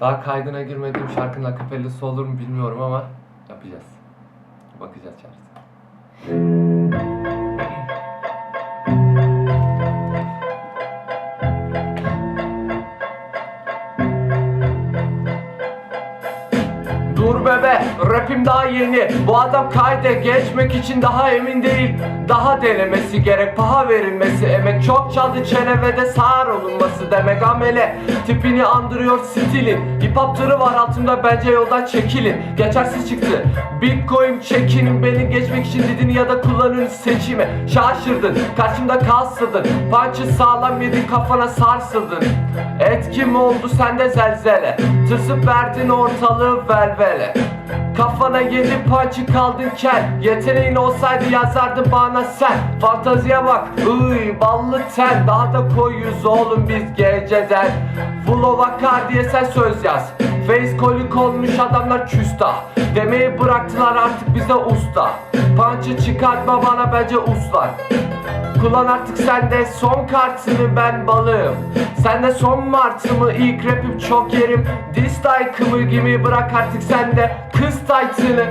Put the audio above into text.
Daha kaydına girmediğim şarkının akapellası olur mu bilmiyorum ama yapacağız. Bakacağız çaresi. Dur bebe, rapim daha yeni. Bu adam kayde geçmek için daha emin değil. Daha denemesi gerek, paha verilmesi Emek. Çok çaldı çene ve de sağır olunması demek. Amele Tipini andırıyor stilin. Hip hop var altımda bence yoldan çekilin. Geçersiz çıktı. Bitcoin çekinin Beni geçmek için dedin ya da kullanın seçimi. Şaşırdın, karşımda kalsıldın. Punch'ı sağlam yedin kafana sarsıldın. Etkim oldu sende zelzele Tırsıp verdin ortalığı velvele. Kafana yedi pançı kaldın kel. Yeteneğin olsaydı yazardın bana sen. Fantaziye bak ıy ballı ten. Daha da koyuz oğlum biz geceden Full vakar diye sen söz yaz Face kolik olmuş adamlar küstah Demeyi bıraktılar artık bize usta. Pançı çıkartma bana bence uslar. Kullan artık sende son kartını ben balığım. Sende son martımı ilk rapim çok yerim. Diss kımı gibi bırak artık sende kız taytını